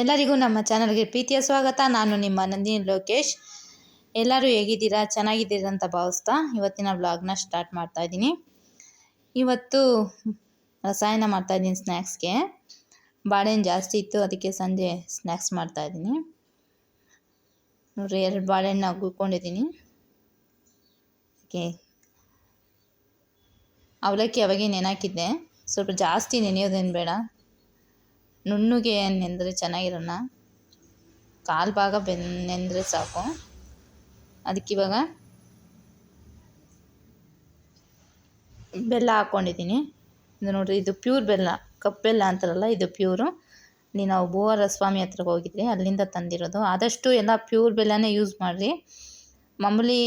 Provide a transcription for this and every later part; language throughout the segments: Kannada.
ಎಲ್ಲರಿಗೂ ನಮ್ಮ ಚಾನಲ್ಗೆ ಪ್ರೀತಿಯ ಸ್ವಾಗತ. ನಾನು ನಿಮ್ಮ ನಂದಿನಿ ಲೋಕೇಶ್. ಎಲ್ಲರೂ ಹೇಗಿದ್ದೀರಾ? ಚೆನ್ನಾಗಿದ್ದೀರಾ ಅಂತ ಭಾವಿಸ್ತಾ ಇವತ್ತಿನ ವ್ಲಾಗ್ನ ಸ್ಟಾರ್ಟ್ ಮಾಡ್ತಾ ಇದ್ದೀನಿ. ಇವತ್ತು ರಸಾಯನ ಮಾಡ್ತಾಯಿದ್ದೀನಿ ಸ್ನ್ಯಾಕ್ಸ್ಗೆ. ಬಾಳೆಹಣ್ಣು ಜಾಸ್ತಿ ಇತ್ತು, ಅದಕ್ಕೆ ಸಂಜೆ ಸ್ನ್ಯಾಕ್ಸ್ ಮಾಡ್ತಾಯಿದ್ದೀನಿ ನೋಡ್ರಿ ಎರಡು ಬಾಳೆಹಣ್ಣು ಗುಳ್ಕೊಂಡಿದ್ದೀನಿ ಓಕೆ ಅವಲಕ್ಕಿ ಅವಾಗೆ ನೆನಾಕಿದ್ದೆ. ಸ್ವಲ್ಪ ಜಾಸ್ತಿ ನೆನೆಯೋದೇನು ಬೇಡ. ನುಣ್ಣಗೆ ನೆಂದರೆ ಚೆನ್ನಾಗಿರೋಣ ಕಾಲು ಭಾಗ ಬೆನ್ ನೆಂದರೆ ಸಾಕು ಅದಕ್ಕಿವಾಗ ಬೆಲ್ಲ ಹಾಕ್ಕೊಂಡಿದ್ದೀನಿ ಇದು ನೋಡಿರಿ, ಇದು ಪ್ಯೂರ್ ಬೆಲ್ಲ ಕಪ್ಪು ಬೆಲ್ಲ ಅಂತಾರಲ್ಲ, ಇದು ಪ್ಯೂರು. ಇಲ್ಲಿ ನಾವು ಭೂವಾರ ಸ್ವಾಮಿ ಹತ್ರ ಹೋಗಿದ್ವಿ, ಅಲ್ಲಿಂದ ತಂದಿರೋದು. ಆದಷ್ಟು ಎಲ್ಲ ಪ್ಯೂರ್ ಬೆಲ್ಲನೇ ಯೂಸ್ ಮಾಡಿರಿ. ಮಾಮೂಲಿ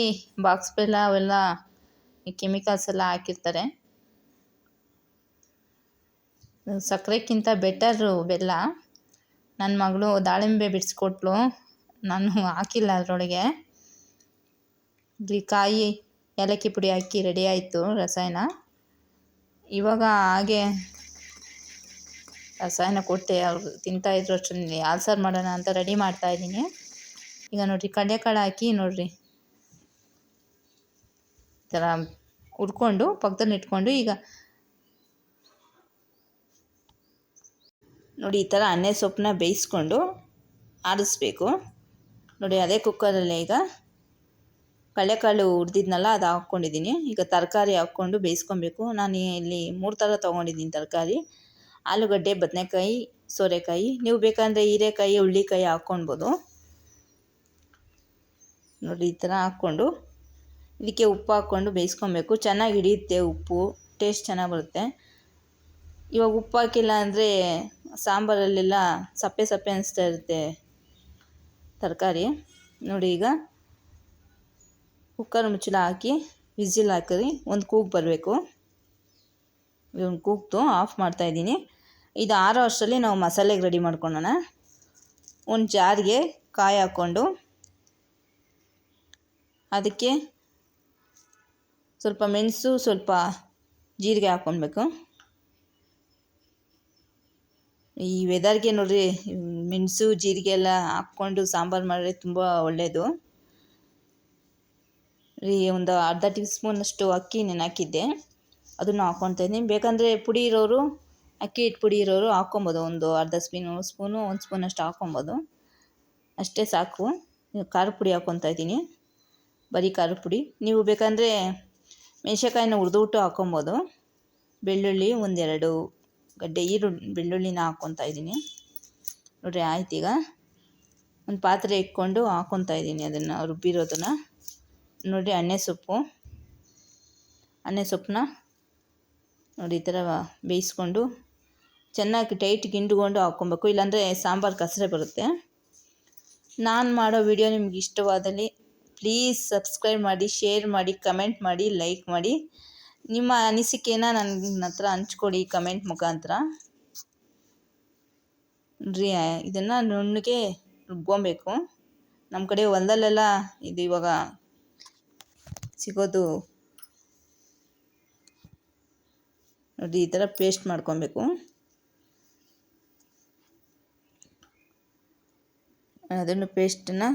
ಬಾಕ್ಸ್ ಬೆಲ್ಲ ಅವೆಲ್ಲ ಕೆಮಿಕಲ್ಸ್ ಎಲ್ಲ ಹಾಕಿರ್ತಾರೆ. ಸಕ್ಕರೆಕ್ಕಿಂತ ಬೆಟರು ಬೆಲ್ಲ. ನನ್ನ ಮಗಳು ದಾಳಿಂಬೆ ಬಿಡಿಸ್ಕೊಟ್ಲು. ನಾನು ಹಾಕಿಲ್ಲ ಅದರೊಳಗೆ. ಇಲ್ಲಿ ಕಾಯಿ, ಏಲಕ್ಕಿ ಪುಡಿ ಹಾಕಿ ರೆಡಿ ಆಯಿತು ರಸಾಯನ. ಇವಾಗ ಹಾಗೆ ರಸಾಯನ ಕೊಟ್ಟೆ. ಅವ್ರು ತಿಂತಾಯಿದ್ರು ಅಷ್ಟೊಂದು. ಆಲ್ಸರ್ ಸಾರು ಮಾಡೋಣ ಅಂತ ರೆಡಿ ಮಾಡ್ತಾಯಿದ್ದೀನಿ ಈಗ ನೋಡಿರಿ, ಕಡಲೆಕಾಳು ಹಾಕಿ ನೋಡಿರಿ. ಈ ಥರ ಹುರ್ಕೊಂಡು ಪಕ್ಕದಲ್ಲಿ ಇಟ್ಕೊಂಡು ಈಗ ನೋಡಿ, ಈ ಥರ ಅನ್ನೆ ಸೊಪ್ಪನ್ನ ಬೇಯಿಸ್ಕೊಂಡು ಆರಿಸ್ಬೇಕು. ನೋಡಿ, ಅದೇ ಕುಕ್ಕರಲ್ಲಿ ಈಗ ಕಡಲೆಕಾಳು ಹುರಿದಿದ್ನಲ್ಲ, ಅದು ಹಾಕ್ಕೊಂಡಿದ್ದೀನಿ. ಈಗ ತರಕಾರಿ ಹಾಕ್ಕೊಂಡು ಬೇಯಿಸ್ಕೊಬೇಕು. ನಾನು ಇಲ್ಲಿ ಮೂರು ಥರ ತೊಗೊಂಡಿದ್ದೀನಿ ತರಕಾರಿ. ಆಲೂಗಡ್ಡೆ, ಬದನೆಕಾಯಿ, ಸೋರೆಕಾಯಿ. ನೀವು ಬೇಕಂದರೆ ಹೀರೆಕಾಯಿ ಹುಳ್ಳಿಕಾಯಿ ಹಾಕ್ಕೊಳ್ಬೋದು. ನೋಡಿ, ಈ ಥರ ಹಾಕ್ಕೊಂಡು ಇದಕ್ಕೆ ಉಪ್ಪು ಹಾಕ್ಕೊಂಡು ಬೇಯಿಸ್ಕೊಬೇಕು ಚೆನ್ನಾಗಿ ಹಿಡಿಯುತ್ತೆ ಉಪ್ಪು. ಟೇಸ್ಟ್ ಚೆನ್ನಾಗಿ ಬರುತ್ತೆ. ಇವಾಗ ಉಪ್ಪು ಹಾಕಿಲ್ಲ ಅಂದರೆ ಸಾಂಬಾರಲ್ಲೆಲ್ಲ ಸಪ್ಪೆ ಸಪ್ಪೆ ಅನಿಸ್ತಾ ಇರುತ್ತೆ ತರಕಾರಿ. ನೋಡಿ ಈಗ ಕುಕ್ಕರ್ ಮುಚ್ಚಳ ಹಾಕಿ, ವಿಸಿಲ್ ಹಾಕಿರಿ. ಒಂದು ಕೂಗು ಬರಬೇಕು. ಒಂದು ಕೂಗ್ತು ಆಫ್ ಮಾಡ್ತಾಯಿದ್ದೀನಿ ಇದು ಆರೋ ಅಷ್ಟರಲ್ಲಿ ನಾವು ಮಸಾಲೆಗೆ ರೆಡಿ ಮಾಡ್ಕೊಳ್ಳೋಣ ಒಂದು ಜಾರಿಗೆ ಕಾಯಿ ಹಾಕ್ಕೊಂಡು ಅದಕ್ಕೆ ಸ್ವಲ್ಪ ಮೆಣಸು, ಸ್ವಲ್ಪ ಜೀರಿಗೆ ಹಾಕ್ಕೊಳ್ಬೇಕು. ಈ ವೆದರ್ಗೆ ನೋಡಿರಿ, ಮೆಣಸು, ಜೀರಿಗೆ ಎಲ್ಲ ಹಾಕ್ಕೊಂಡು ಸಾಂಬಾರು ಮಾಡಿದ್ರೆ ತುಂಬ ಒಳ್ಳೆಯದು ರೀ, ಒಂದು ಅರ್ಧ ಟೀ ಸ್ಪೂನಷ್ಟು ಅಕ್ಕಿ ನೆನೆ ಅದನ್ನು ಹಾಕ್ಕೊತಾ ಇದ್ದೀನಿ. ಬೇಕಂದರೆ ಪುಡಿ ಇರೋರು, ಅಕ್ಕಿ ಹಿಟ್ಟು ಪುಡಿ ಇರೋರು ಹಾಕ್ಕೊಬೋದು. ಒಂದು ಅರ್ಧ ಸ್ಪೂನು ಸ್ಪೂನು, ಒಂದು ಸ್ಪೂನಷ್ಟು ಹಾಕ್ಕೊಬೋದು. ಅಷ್ಟೇ ಸಾಕು. ಖಾರದ ಪುಡಿ ಹಾಕ್ಕೊತಾ ಇದ್ದೀನಿ. ಬರೀ ಖಾರದ ಪುಡಿ. ನೀವು ಬೇಕಂದರೆ ಮೆಣಸಿನ್ಕಾಯಿನ ಹುರಿದ್ಬಿಟ್ಟು ಹಾಕ್ಕೊಬೋದು. ಬೆಳ್ಳುಳ್ಳಿ ಒಂದೆರಡು ಗಡ್ಡೆ ಈರುಳ್ಳಿ ಬೆಳ್ಳುಳ್ಳಿನ ಹಾಕ್ಕೊತಾ ಇದ್ದೀನಿ. ನೋಡಿರಿ ಆಯ್ತು ಈಗ. ಒಂದು ಪಾತ್ರೆ ಇಟ್ಕೊಂಡು ಹಾಕ್ಕೊತಾ ಇದ್ದೀನಿ ಅದನ್ನು ರುಬ್ಬಿರೋದನ್ನು. ನೋಡಿ ಅಣ್ಣೆ ಸೊಪ್ಪು. ಅಣ್ಣೆ ಸೊಪ್ಪನ್ನ ನೋಡಿ ಈ ಥರ ಬೇಯಿಸ್ಕೊಂಡು ಚೆನ್ನಾಗಿ ಟೈಟ್ ಗಿಂಡ್ಕೊಂಡು ಹಾಕ್ಕೊಬೇಕು ಇಲ್ಲಾಂದರೆ ಸಾಂಬಾರು ಕಸರೆ ಬರುತ್ತೆ. ನಾನು ಮಾಡೋ ವಿಡಿಯೋ ನಿಮ್ಗೆ ಇಷ್ಟವಾದಲ್ಲಿ ಪ್ಲೀಸ್ ಸಬ್ಸ್ಕ್ರೈಬ್ ಮಾಡಿ ಶೇರ್ ಮಾಡಿ ಕಮೆಂಟ್ ಮಾಡಿ ಲೈಕ್ ಮಾಡಿ. ನಿಮ್ಮ ಅನಿಸಿಕೆನ ನನ್ನ ಹತ್ರ ಹಂಚ್ಕೊಡಿ ಕಮೆಂಟ್ ಮುಖಾಂತರ. ನೋಡ್ರಿ ಇದನ್ನು ನುಣ್ಣಗೆ ರುಬ್ಕೊಬೇಕು. ನಮ್ಮ ಕಡೆ ಹೊಲದಲ್ಲೆಲ್ಲ ಇದು ಇವಾಗ ಸಿಗೋದು ನೋಡಿ, ಈ ಥರ ಪೇಸ್ಟ್ ಮಾಡ್ಕೊಬೇಕು. ಅದನ್ನು ಪೇಸ್ಟನ್ನು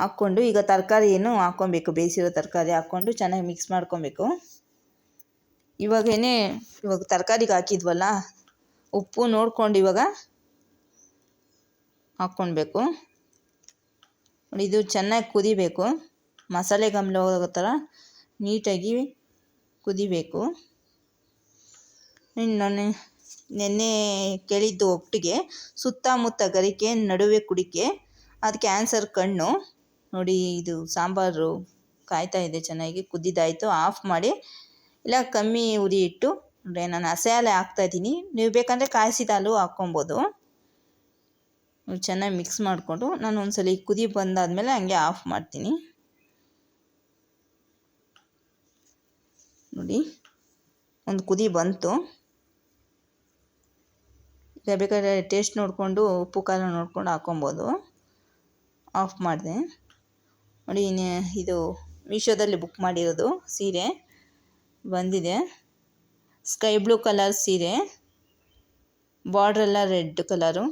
ಹಾಕ್ಕೊಂಡು ಈಗ ತರಕಾರಿ ಏನು ಹಾಕ್ಕೊಬೇಕು, ಬೇಯಿಸಿರೋ ತರಕಾರಿ ಹಾಕ್ಕೊಂಡು ಚೆನ್ನಾಗಿ ಮಿಕ್ಸ್ ಮಾಡ್ಕೊಬೇಕು. ಇವಾಗೇನೆ ಇವಾಗ ತರಕಾರಿಗೆ ಹಾಕಿದ್ವಲ್ಲ, ಉಪ್ಪು ನೋಡ್ಕೊಂಡು ಇವಾಗ ಹಾಕ್ಕೊಳ್ಬೇಕು. ಇದು ಚೆನ್ನಾಗಿ ಕುದಿಬೇಕು. ಮಸಾಲೆ ಗಮಲ ಹೋಗೋ ಥರ ನೀಟಾಗಿ ಕುದಿಬೇಕು. ನಾನು ನೆನ್ನೆ ಕೇಳಿದ್ದು ಒಪ್ಪಿಗೆ ಸುತ್ತಮುತ್ತ ಗರಿಕೆ, ನಡುವೆ ಕುಡಿಕೆ ಅದು ಕ್ಯಾನ್ಸರ್ ಕಣ್ಣು. ನೋಡಿ ಇದು ಸಾಂಬಾರು ಕಾಯ್ತಾ ಇದೆ ಚೆನ್ನಾಗಿ. ಕುದ್ದಿದ್ದಾಯಿತು. ಆಫ್ ಮಾಡಿ ಇಲ್ಲ, ಕಮ್ಮಿ ಉರಿ ಇಟ್ಟು ನೋಡಿ, ನಾನು ಹಸೆ ಹಾಕ್ತಾ ಹಾಕ್ತಾಯಿದ್ದೀನಿ ನೀವು ಬೇಕಂದರೆ ಕಾಯಿಸಿದ ಹಾಲು ಹಾಕ್ಕೊಬೋದು. ಚೆನ್ನಾಗಿ ಮಿಕ್ಸ್ ಮಾಡಿಕೊಂಡು ನಾನು ಒಂದ್ಸಲ ಕುದಿ ಬಂದಾದಮೇಲೆ ಹಂಗೆ ಆಫ್ ಮಾಡ್ತೀನಿ. ನೋಡಿ, ಒಂದು ಕುದಿ ಬಂತು. ಈಗ ಬೇಕಾದ್ರೆ ಟೇಸ್ಟ್ ನೋಡಿಕೊಂಡು, ಉಪ್ಪು, ಖಾರ ನೋಡಿಕೊಂಡು ಹಾಕ್ಕೊಬೋದು. ಆಫ್ ಮಾಡಿದೆ. ನೋಡಿ ಇದು ಮೀಶೋದಲ್ಲಿ ಬುಕ್ ಮಾಡಿರೋದು ಸೀರೆ. ಬಂದಿದೆ. ಸ್ಕೈ ಬ್ಲೂ ಕಲರ್ ಸೀರೆ. ಬಾರ್ಡ್ರೆಲ್ಲ ರೆಡ್ ಕಲರು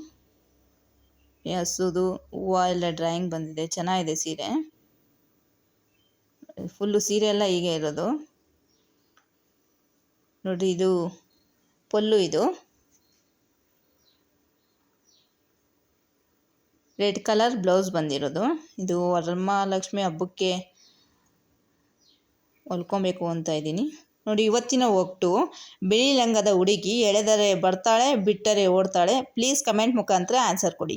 ಹಸುದು ಹೂವು ಎಲ್ಲ ಡ್ರಾಯಿಂಗ್ ಬಂದಿದೆ. ಚೆನ್ನಾಗಿದೆ ಸೀರೆ. ಫುಲ್ಲು ಸೀರೆ ಎಲ್ಲ ಹೀಗೆ ಇರೋದು. ನೋಡಿ, ಇದು ಪೊಲ್ಲು ಇದು. ರೆಡ್ ಕಲರ್ ಬ್ಲೌಸ್ ಬಂದಿರೋದು. ಇದು ವರಮಹಾಲಕ್ಷ್ಮಿ ಹಬ್ಬಕ್ಕೆ ಹೊಲ್ಕೊಬೇಕು ಅಂತ ಇದ್ದೀನಿ. ನೋಡಿ, ಇವತ್ತಿನ ಒಟ್ಟು ಬಿಳಿ ಲಂಗದ ಹುಡುಗಿ ಎಳೆದರೆ ಬರ್ತಾಳೆ, ಬಿಟ್ಟರೆ ಓಡ್ತಾಳೆ. ಪ್ಲೀಸ್ ಕಮೆಂಟ್ ಮುಖಾಂತರ ಆನ್ಸರ್ ಕೊಡಿ.